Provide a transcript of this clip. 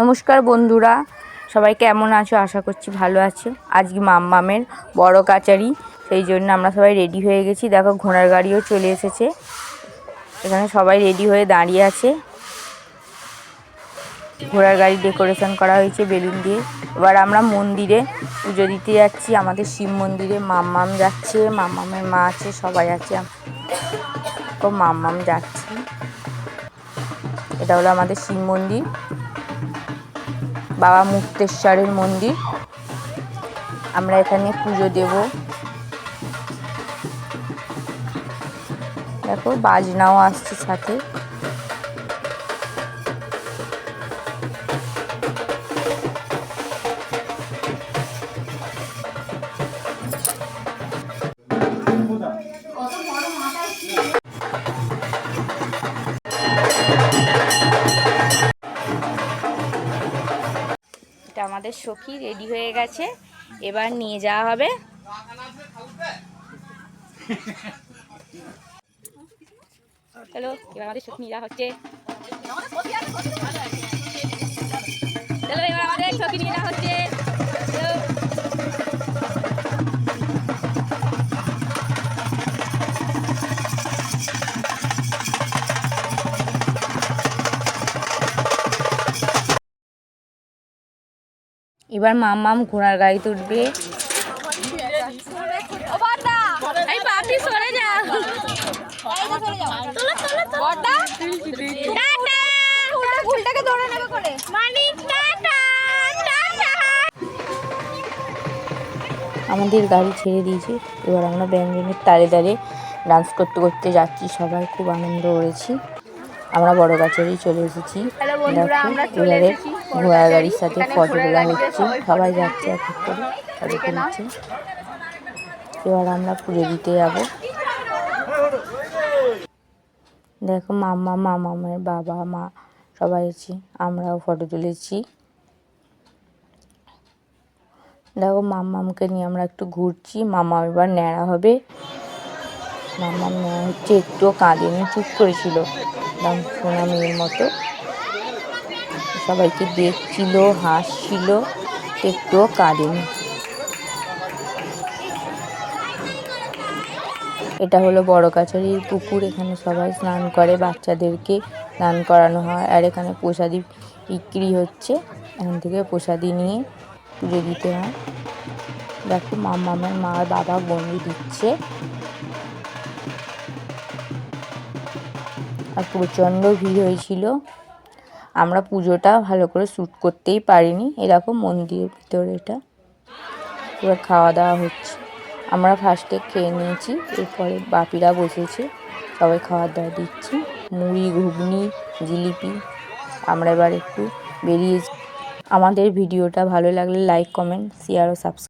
নমস্কার বন্ধুরা, সবাই কেমন আছো? আশা করছি ভালো আছো। আজকে মাম্মামের বড় কাচারি, সেই জন্য আমরা সবাই রেডি হয়ে গেছি। দেখো, ঘোড়ার গাড়িও চলে এসেছে। এখানে সবাই রেডি হয়ে দাঁড়িয়ে আছে। ঘোড়ার গাড়ি ডেকোরেশন করা হয়েছে বেলুন দিয়ে। এবার আমরা মন্দিরে পুজো দিতে যাচ্ছি। আমাদের শিব মন্দিরে মাম্মাম যাচ্ছে, মাম্মামের মা আছে, সবাই আছে। তো মাম্মাম যাচ্ছে। এটা হলো আমাদের শিব মন্দির। বাবা মুক্তেশ্বরের মন্দির। আমরা এখানে পুজো দেব। দেখো বাজনাও আসছে সাথে। আমাদের সখী রেডি হয়ে গেছে। এবার নিয়ে যাওয়া হবে। হ্যালো, এবার আমাদের সখী নিয়ে যাওয়া হচ্ছে। এবার মামাম ঘোড়ার গাড়িতে উঠবে আমাদের গাড়ি ছেড়ে দিয়েছে। এবার আমরা ব্যঞ্জনের তালে তালে ডান্স করতে করতে যাচ্ছি। সবাই খুব আনন্দ করেছি। আমরা বড় গাছেরই চলে এসেছি। এবারে ঘোড়ার গাড়ির সাথে ফটো তোলা হচ্ছে সবাই যাচ্ছে এক এক করে ফটো তুলছে এবার আমরা পুজো দিতে যাব। দেখো মামা মামামের বাবা মা সবাই আছে আমরাও ফটো তুলেছি। দেখো মামামকে নিয়ে আমরা একটু ঘুরছি মামা এবার ন্যাড়া হবে। মামাম ন্যাড়া হচ্ছে একটুও কাঁদেনি চুপ করেছিল। একদম সোনা মেয়ের মতো। সবাইকে দেখছিল, হাসছিল, একটুও কাঁদেনি। এটা হলো বড় কাছারির পুকুর, এখানে সবাই স্নান করে, বাচ্চাদেরকে স্নান করানো হয়। আর এখানে প্রসাদি বিক্রি হচ্ছে। এখান থেকে প্রসাদি নিয়ে পুজো দিতে হয়। দেখো, মামামের মা বাবা বন্দি দিচ্ছে। আর প্রচণ্ড ভিড় হয়েছিল। আমরা পুজোটা ভালো করে শ্যুট করতেই পারিনি। এরকম মন্দিরের ভিতরে এটা। এবার খাওয়া দাওয়া হচ্ছে। আমরা ফার্স্টে খেয়ে নিয়েছি, এরপরে বাপিরা বসেছে, সবাই খাওয়া দাওয়া দিচ্ছি। মুড়ি, ঘুগনি, জিলিপি, আমরা এবার একটু বেরিয়েছি আমাদের ভিডিওটা ভালো লাগলে লাইক কমেন্ট শেয়ার ও সাবস্ক্রাইব